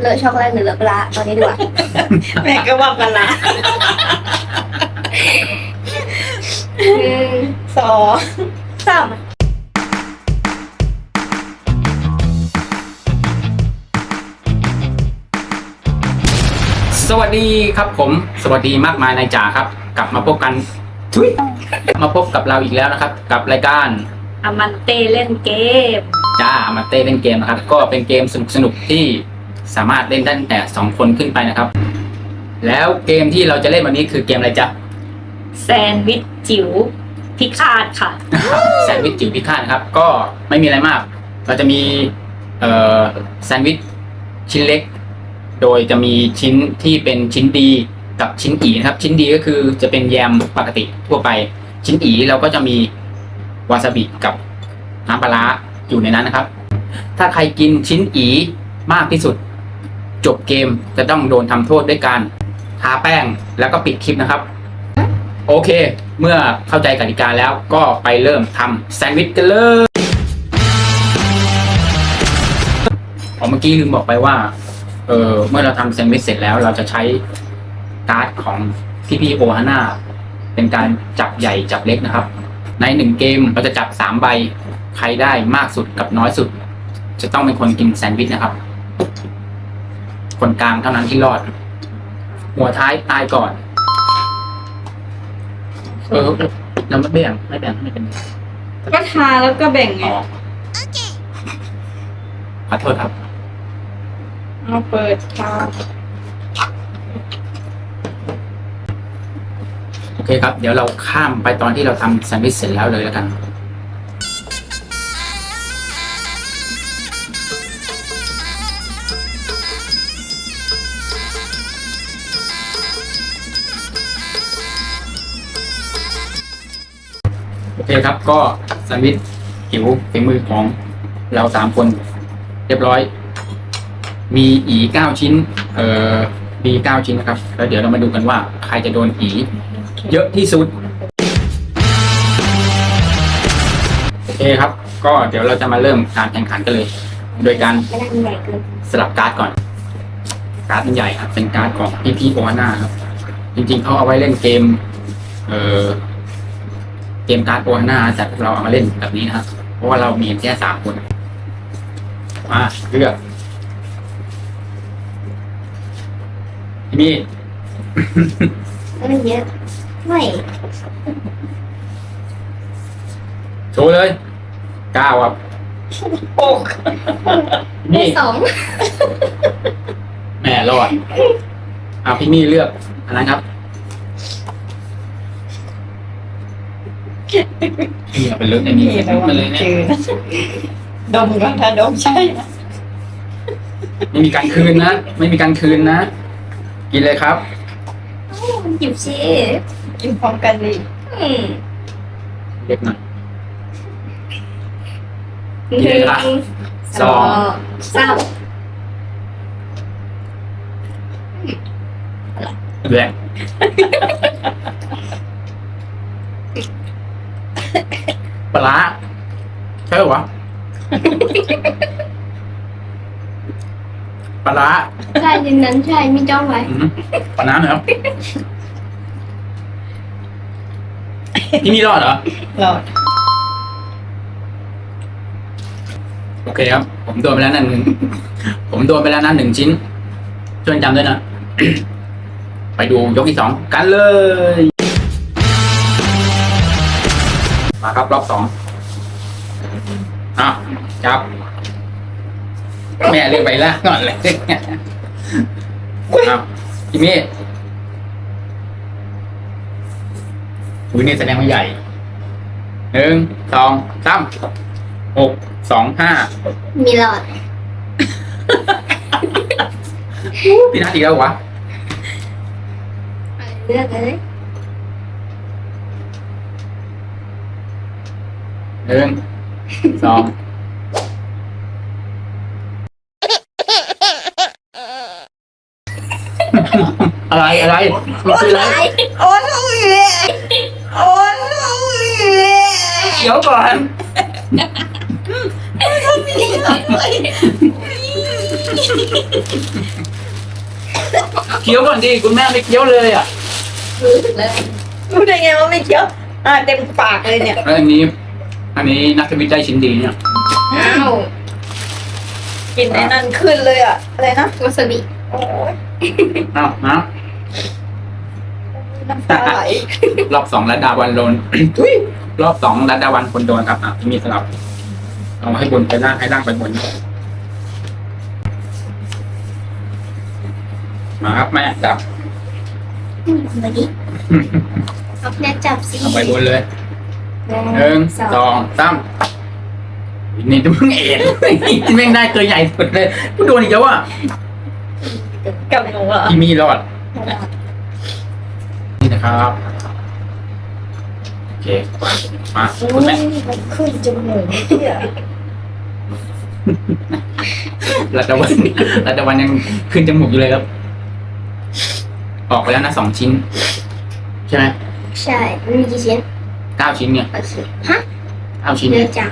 เลอะช็อกโกแลตหรือเลอะปลาตอนนี้ดีกว่าแม่ก็ว่ากันละหนึ่งสองสามสวัสดีครับผม สวัสดีมากมายนายจ๋าครับ กลับมาพบกันทุยมาพบกับเราอีกแล้วนะครับ กับรายการอามันเต้เล่นเกม จ้ามาเต้เล่นเกมนะครับ ก็เป็นเกมสนุกๆที่ สามารถเล่นได้ตั้งแต่สองคนขึ้นไปนะครับ แล้วเกมที่เราจะเล่นวันนี้คือเกมอะไรจ๊ะแซนด์วิชจิ๋วพิฆาตค่ะ แซนด์วิชจิ๋วพิฆาตนะครับ ก็ไม่มีอะไรมาก เราจะมีเอ่อแซนด์วิชชิ้นเล็ก โดยจะมีชิ้นที่เป็นชิ้นดีกับชิ้นอีนะครับ ชิ้นดีก็คือจะเป็นแยมปกติทั่วไป ชิ้นอีเราก็จะมีวาซาบิกับน้ำปลาร้าอยู่ในนั้นนะครับ ถ้าใครกินชิ้นอีมากที่สุด จบเกมจะต้องโดนทำโทษด้วยการทาแป้งแล้วก็ปิดคลิปนะครับ โอเค เมื่อเข้าใจกติกาแล้วก็ไปเริ่มทำแซนด์วิชกันเลยอ๋อเมื่อกี้ลืมบอกไปว่าเออเมื่อเราทำแซนด์วิชเสร็จแล้วเราจะใช้การ์ดของพี่พี่โอฮาน่าเป็นการจับใหญ่จับเล็กนะครับ ในหนึ่งเกมเราจะจับสามใบ ใครได้มากสุดกับน้อยสุด จะต้องเป็นคนกินแซนด์วิชนะครับ คนกลางเท่านั้นที่รอด หัวท้ายตายก่อน เออเราไม่แบ่งไม่แบ่งไม่เป็นไรก็ทาแล้วก็แบ่งไงอ๋อขอโทษครับเอาเปิดทาโอเคครับ เดี๋ยวเราข้ามไปตอนที่เราทำแซนด์วิชเสร็จแล้วเลยแล้วกัน คครับก็แซนด์วิชหิวฝีมือของเราสามคน เรียบร้อย มีอีเก้าชิ้น เอ่อมีเก้าชิ้นนะครับ แล้วเดี๋ยวเรามาดูกันว่า ใครจะโดนอีเยอะที่สุดโอเคครับ ก็เดี๋ยวเราจะมาเริ่มการแข่งขันกันเลย โดยการสลับการ์ดก่อน การ์ดมันใหญ่ครับเป็นการ์ดของพี่พี่โอฮาน่าครับ จริงๆเขาเอาไว้เล่นเกม เอ่อ เกมการ์ดโอฮาน่าแต่เราเอามาเล่นแบบนี้นะครับ เพราะว่าเรามีแค่สามคนมาเลือกพี่มี่ไม่ได้เยอะไม่โชว์เลยเก้าครับโอ้ได้นี่สองแม่รอดเอาพี่มี่เลือกอันนั้นครับ เอาไปเลือกในนี้นี่ระวัมางเลยเนี่ยจืดดมก่อนถ้าดมใช่นะไม่มีการคืนนะ ไม่มีการคืนนะ กินเลยครับมันจิ๋วสิกินพร้อมกันดิอืมเล็กหน่อยหนึ่กินเลยครับงสองสามแหละ ปลาร้าใช่เหรอวะ ปลาร้าใช่จริงนั้นใช่มีจ้องไว้อืมปลาน้ำเหรอพี่มีรอดเหรอ หลอดโอเคครับ ผมโดนไปแล้วนั่นหนึ่ง ผมโดนไปแล้วนั่นหนึ่งชิ้นช่วยจำด้วยนะ ไปดูยกที่สองกันเลย ครับรอบสองอะจับ แม่เรียกไปละก่อนเลยอ้าวพี่เมฆอุ้ยนี่แสดงว่าใหญ่หนึ่งสองสามหกสองห้ามีหลอดพี่นัทอีกแล้วเหรอวะ เลือกเลย หนึ่งสองอะไรอะไรมันคืออะไรโอ้ยโอ้ยเดี๋ยวก่อนเคี้ยวก่อนดิคุณแม่ไม่เคี้ยวเลยอะรู้สึกเลยรู้ได้ไงว่าไม่เคี้ยวอ่าเต็มปากเลยเนี่ยแล้วอันนี้ อันนี้นักวิจัยชิ้นดีเนี่ย อ้าวกินไอ้นั่นขึ้นเลยอะอะไรนะวาซาบิโอ้ยอ้าวนะน้ำตาไหลรอบสองรัดดาวันโดน ทุยรอบสองรัดดาวันคนโดนครับอะที่มีสลับเอาให้บนไปล่างให้ล่างไปบน มาครับแม่จับมาดิเอาแม่จับสิเอาไปบนเลย หนึ่งสองสามนี่จะมึงเอ็ดแม่งได้ตัวใหญ่สุดเลยกูโดนอีกแล้วอะกับหนูเหรอพี่มีรอด นี่นะครับ โอเค มาโอ้คุณแม่ยมันขึ้นจมูกเนี่ยรัตวันรัตวันยังขึ้นจมูกอยู่เลยครับ ออกไปแล้วนะสองชิ้น ใช่ไหมใช่มันมีกี่ชิ้น เก้าชิ้นเนี่ยโอเคฮะเก้าชิ้นเยเนี่ยอะจัง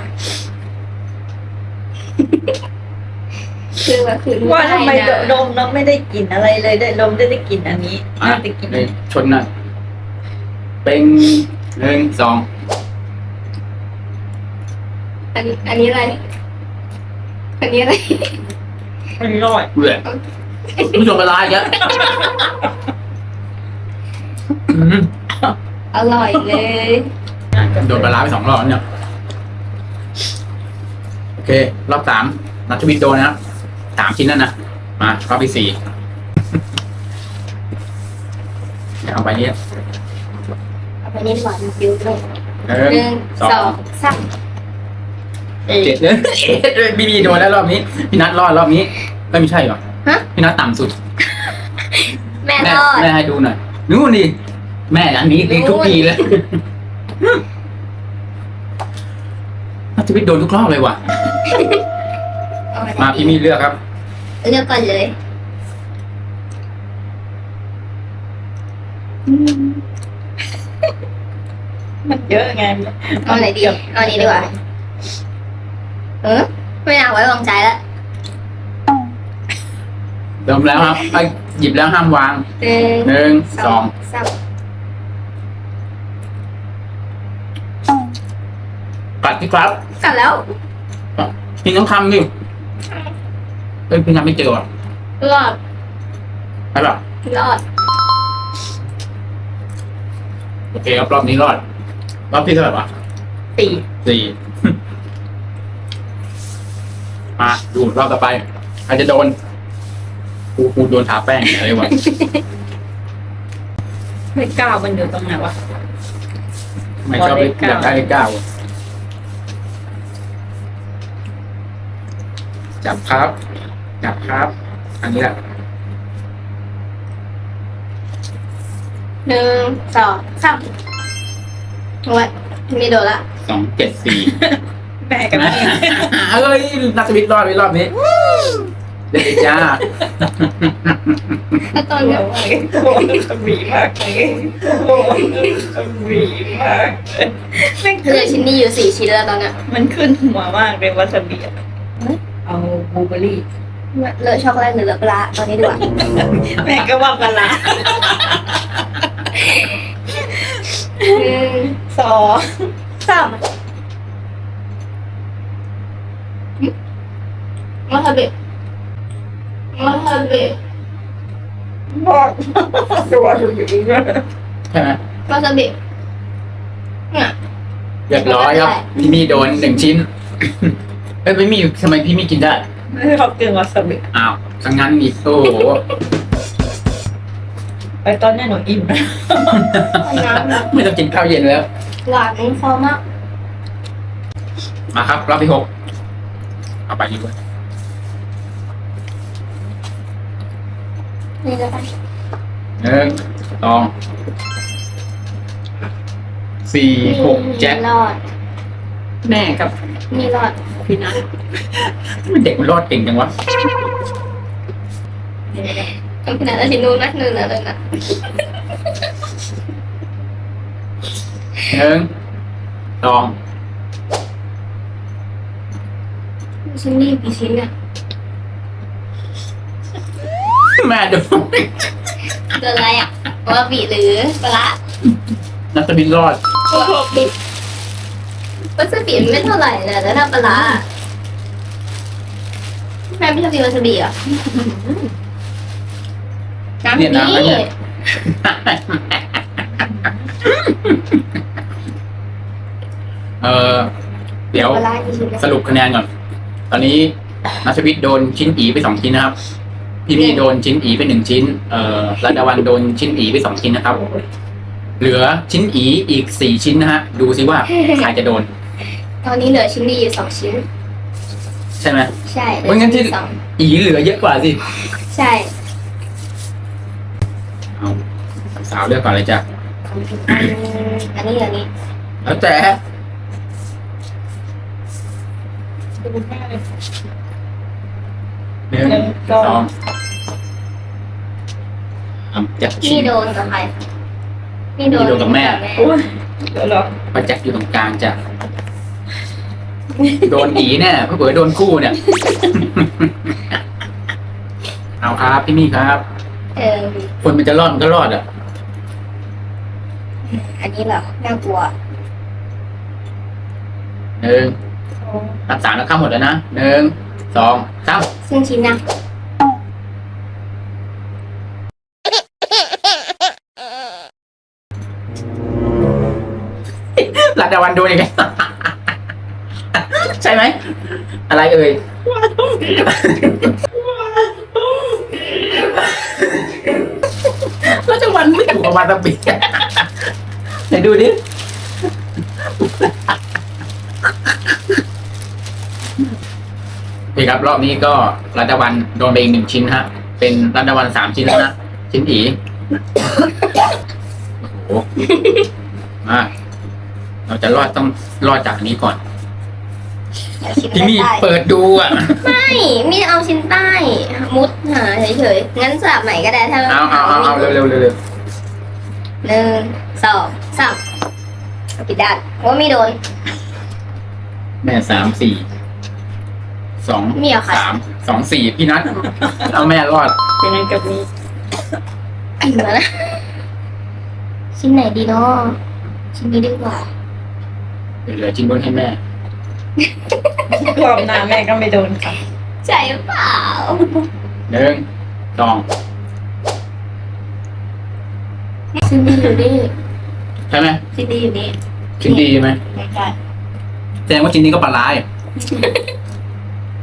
คือว่าคือว่าทำไมได้นะดมแล้วไม่ได้กลิ่นอะไรเลยได้ดมได้ได้กลิ่นอันนี้อะน่าจะกลิ่นเลยชนหน่อยเป็นหนึ่งสองอันนี้อันนี้อะไร อันนี้อะไร มันรอดเบื่อผู้ชมกระลายแล้วอืมอร่อยเลย โดนปลาร้าไปสองรอบแล้วเนี่ย โอเค รอบสามนัทวิทย์โดนนะครับสามชิ้นนั่นนะ มารอบที่สี่เอาไปเนี่ยเอาไปนี่ดีกว่ามันฟิวเลยหนึ่หนึ่งงสอสองงสามเอ๊ะ เจ็ดเลยเอ็ดเลยบีบีโดนแล้วรอบนี้ พี่นัทรอดรอบนี้ไม่ไม่ใช่หรอฮะ พี่นัทต่ำสุด แม่แม่รอด แม่ให้ดูหน่อยนู่นนี่แม่อันนี้ดีทุกทีเลย นัทวิทย์โดนทุกรอบเลยว่ะ เอาไปมาพี่มีเลือกครับ เลือกก่อนเลยมันเยอะไงเอาไหนดีเอาอันนี้ดีกว่าเออไม่น่าไว้วางใจแล้วเดิมแล้วครับไอ้หยิบแล้วห้ามวางหนึ่งหนึ่งสองสาม กัดที่ครับกลับแล้วพี่ต้องทำดิเอ้ยพี่ทำไม่เจอว่ะรอดใช่ป่ะรอดโอเคครับรอบนี้รอดรอบที่เท่าไหร่วะสี่สี่มาดูรอบต่อไปใครจะโดนกูกูโดนทาแป้งอะไรวะไม่กล้ามันอยู่ตรงไหนวะไม่ชอบเลขขอเลขเก้าอยากได้เลขเก้า จับครับ จับครับ อันนี้แหละหนึ่งสองสามโอ้ยไม่โดนละสองเจ็ดสี่แม่กับนะแม่เอ้ยนักสวิตรอดไปรอบนี้เด็กจ้าแล้วตอนโอ้เนี้ยยโอ้ยสวีมากเลยโอ้ยสวีมากเลยแม่งเหลือชิ้นนี้อยู่สี่ชิ้นแล้วตอนเนี้ยมันขึ้นหัวมากเลยวาซาบิอะ เอาบลูเบอร์รี่เลอะช็อกโกแลตหรือเลอะปลาตอนนี้ดีกว่าแม่ก็ว่าปลาร้าหนึ่งสองสามวาซาบิวาซาบิบอกตัวอยู่อีกแล้วใช่ไหมวาซาบิเรียบร้อยครับพี่มีโดนหนึ่งชิ้น เอ้ยพี่มีทำไมพี่มีกินได้ ไม่ชอบกินวาซาบิอ้าวสังงั้นอีกโอ้โหไปตอนนี้หนูอิ่มนะน้ำไม่ต้องกินข้าวเย็นแล้ว หวานคอมากมาครับ รอบที่หกเอาไปดีกว่านี่แล้วกันหนึ่งสองสี่หกแจ็ครอด แม่กับ มีรอด พี่นัทเด็กมันรอดเก่งจังวะต้องขนาดนั้นชิ้นนู้นนะหนึ่งแล้วเลยนะหนึ่งสองชิ้นนี้กี่ชิ้นเนี่ยแม่ดูโดนอะไรอะวาบิหรือปลาร้านัทบินรอดวาบิ วาซาบิมันไม่เท่าไหร่นะแล้วถ้าปลาร้าแม่ไม่ชอบกินวาซาบิเหรอะน้ำเนี่ยน้ำนี่เนี่ยเออเดี๋ยว ปลาร้ากี่ชิ้นนะสรุปคะแนนก่อน ตอนนี้นัทวิทย์โดนชิ้นอีไปสองชิ้นนะครับ พี่มี่โดนชิ้นอีไปหนึ่งชิ้น เอ่อรัตดาวันโดนชิ้นอีไปสองชิ้นนะครับ เหลือชิ้นอีอีกสี่ชิ้นนะฮะ ดูซิว่าใครจะโดน ตอนนี้เหลือชิ้นดีอยู่สองชิ้น ใช่ไหม ใช่เหลืเพราะงั้นที่สองอีเหลือเยอะกว่าสิใช่เอาสาวเลือกก่อนเลยจ้ะอันนี้อันนี้แล้วแต่ดูแม่เลยหนึ่งหนึ่งสสอองงอะจักนี่ชิ้นโดนกับใครนี่นี่โดนกับแม่ โอ้ยเดี๋ยวเหรอป้าแจ็คอยู่ตรงกลางจ้ะ โดนอีแน่เผื่อๆโดนคู่เนี่ย เอาครับพี่มี่ครับ เออ คนมันจะรอดมันก็รอดอะ อันนี้เหรอ น่ากลัวหนึ่งนับสามแล้วเข้าหมดแล้วนะหนึ่งสองสามซึ่งชิ้นนะหลัดดาวันโดนอีกแล้ว ใช่ไหม อะไรเอ่ย แล้วจะวันไม่ถูกกับวันตะปีไหนดูดิพี่ครับ รอบนี้ก็รัตวันโดนไปอีกหนึ่งชิ้นฮะ เป็นรัตวันสามชิ้นแล้วนะชิ้นอีโอ้โหมาเราจะรอดต้องรอดจากอันนี้ก่อน ชิ้นพี่มี่ใต้เปิดดูอะ ไม่มีเอาชิ้นใต้ มุดหาเฉยๆงั้นสลับใหม่ก็ได้ถ้าเอาเอาเอาเอาเร็วเร็วเร็วเร็วหนึ่งสองสามเอาปิดด้านโอ้ไม่โดน แม่สามสี่สองมีเหรอคะ สามสองสี่พี่นัทเอาแม่รอดเป็นยังกับนี้เหลือนะชิ้นไหนดีเนาะชิ้นนี้ดีกว่าเหลือชิ้นบนให้แม่ รอบหน้าแม่ก็ไม่โดนค่ะใช่เปล่าหนึ่งสองชิ้นดีอยู่นี่ใช่ไหมชิ้นดีอยู่นี่ชิ้นดีไหมไม่ใช่แสดงว่าชิ้นนี้ก็ปลาร้าอยู่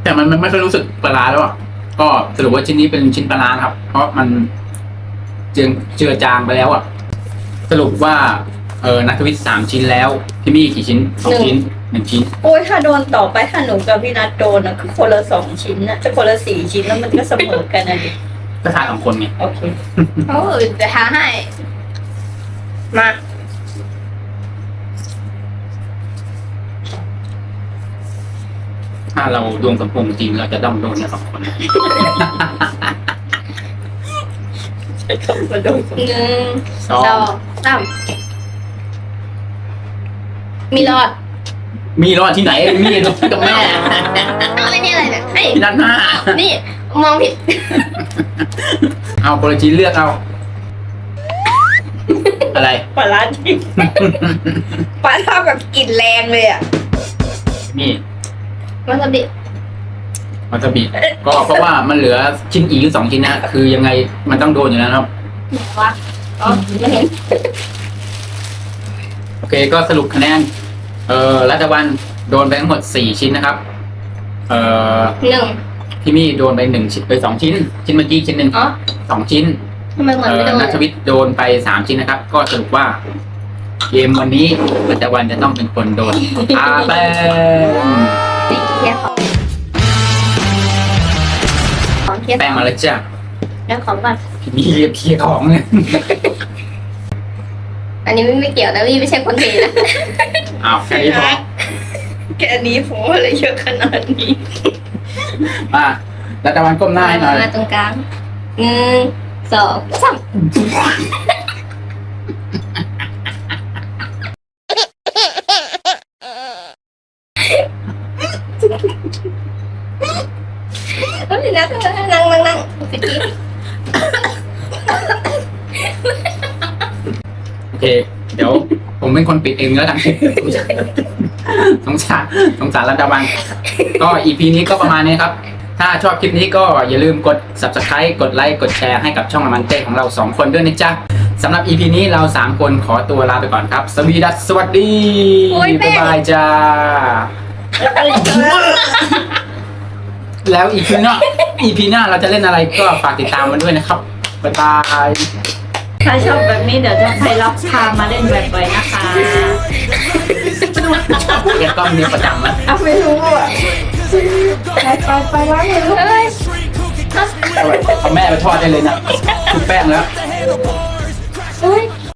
แต่มันมันไม่ค่อยรู้สึกปลาร้าแล้วอะก็สรุปว่าชิ้นนี้เป็นชิ้นปลาร้านะครับ เพราะมันเจือเจือจางไปแล้วอะ สรุปว่า เออนักวิทย์สามชิ้นแล้ว พี่มี่กี่ชิ้นสองชิ้น หนึ่งชิ้นโอ้ยถ้าโดนต่อไปถ้าหนูกับพี่นัทโดนอะคือคนละสองชิ้นนะจะคนละสี่ชิ้นแล้วมันก็เสมอกันนะดิก็ทานสองคนไงโอเคเขาจะท้าให้ มาถ้าเราดวงสมพงษ์จริงเราจะต้องโดนกันสองคนใช้คำว่าโดนหนึ่งสอสองงสามมีรอด มีรอดที่ไหน มีรอดกับแม่เอาไอ้นี่อะไรเนี่ยเฮ้ยพี่นัทหน้า นี่มองผิด เอาคนละชิ้นเลือกเอา อะไรปลาร้าจริงปลาร้าแบบกลิ่นแรงเลยอะนี่วาซาบิวาซาบิก็เพราะว่ามันเหลือชิ้นอีกสองชิ้นนะคือยังไงมันต้องโดนอยู่แล้วนะครับไหนวะอ๋อไม่เห็นโอเคก็สรุปคะแนน เอ่อรัตวันโดนไปทั้งหมดสี่ชิ้นนะครับ เอ่อหนึ่งพี่มี่โดนไปหนึ่งชิ้นไปสองชิ้น ชิ้นเมื่อกี้ชิ้นหนึ่งอ๋อสองชิ้นทำไมเหมือนเอ่ไม่อโดนนัทวิทย์โดนไปสามชิ้นนะครับ ก็สรุปว่า เกมวันนี้รัตวันจะต้องเป็นคนโดนอาแป้งเคลียร์ของของเคลียร์แป้งมาแล้วจ้ะแล้วของก่อนพี่มี่เรียบเคลียร์ของเนี่ยอันนี้ไม่ไม่เกี่ยวนะพี่ไม่ใช่คนเทนะ อาแค่นี้พอแค่นี้พออะไรเยอะขนาดนี้มาดัตะวันก้มหน้าให้หน่อยมาตรงกลางหนึ่งสองสามเอ้ยนั่ะนั่งนั่งนั่งสิ่งโอเค เดี๋ยว ผมเป็นคนปิดเองแล้วกันสงสารสงสารรัตวันก็อีพีนี้ก็ประมาณนี้ครับ ถ้าชอบคลิปนี้ก็อย่าลืมกด subscribe กดไลค์ กดแชร์ให้กับช่องมันเต้ของเราสองคนด้วยนะจ๊ะสำหรับ EP นี้เราสามคนขอตัวลาไปก่อนครับ สวีดัสสวัสดี บ๊ายบายจ้า แล้ว EP หน้า EP หน้าเราจะเล่นอะไรก็ฝากติดตามมันด้วยนะครับ บ๊ายบาย ถ้าชอบแบบนี้เดี๋ยวจะไปรับพามาเล่นบ่อยๆนะคะเดี๋ยวกล้องนี้ประจำนะเไม่รู้อะไปไปไปล้างมือเลยเอาแม่ไปทอดได้เลยนะถูกแป้งแล้วเฮ้ย